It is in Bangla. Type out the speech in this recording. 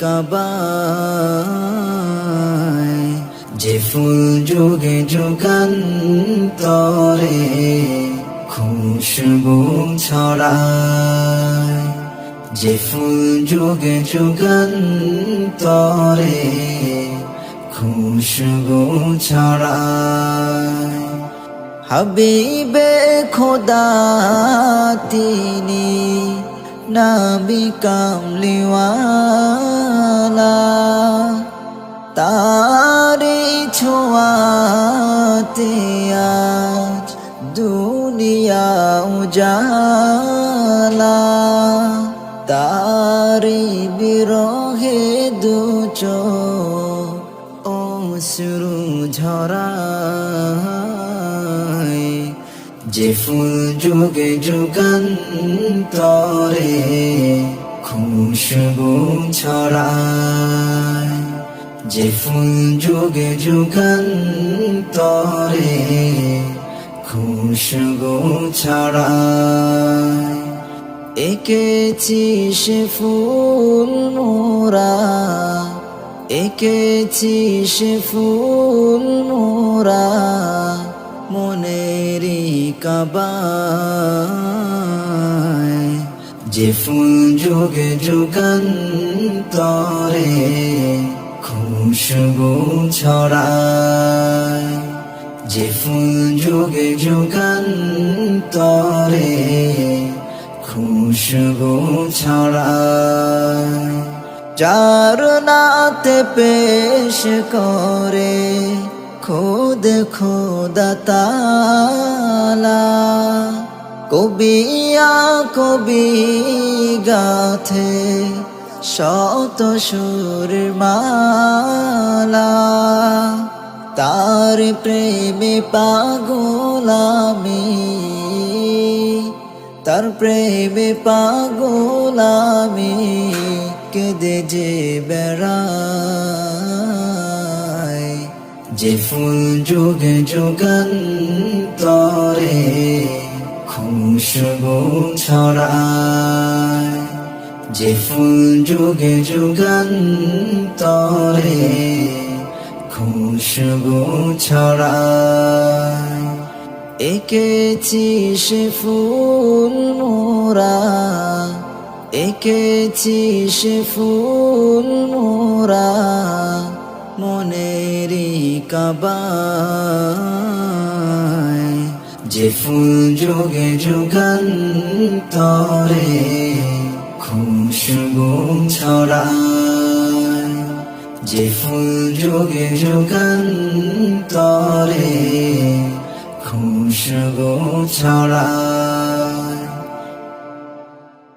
কাবায়, যে ফুল যোগে যোগান তরে খুশবু ছড়ায়, যে ফুল যোগে যোগান তরে খুশবু ছড়ায়। হাবিবে খোদা, তিনি নাবি কামলিওয়ালা তারে ছোঁয়াতে আজ দুনিয়া উজালা তারে বিরহে দুচ ও শুরু ঝরায় যে ফুল যোগে যোগান তরে খুশবু ছড়ায়। যে ফুল যোগে যোগান তরে খুশবু ছড়ায়। এঁকেছি সে ফুল মোরা এঁকেছি সে ফুল মোরা মনেরি কাবায় যে ফুল যোগে যোগান তরে খুশবু ছড়ায়, যে ফুল যোগে যোগান তরে খুশবু ছড়ায়, যার নাতে পেশ করে খোদ খোদা তালা কবিয়া কবি গাথে, শত সুর মালা। তার প্রেমে পাগলামি তার প্রেমে পাগলামি কেদে যে বেড়ায় যে ফুল যোগে যোগান তরে খুশবু ছড়ায়। যে ফুল যোগে যোগান তরে খুশবু ছড়ায়। এঁকেছি সে ফুল মোরা, এঁকেছি সে ফুল মোরা মনেরি কাবায় যে ফুল যোগে যোগান তরে খুশবু ছড়ায়। যে ফুল যোগে যোগান তরে খুশবু ছড়ায়।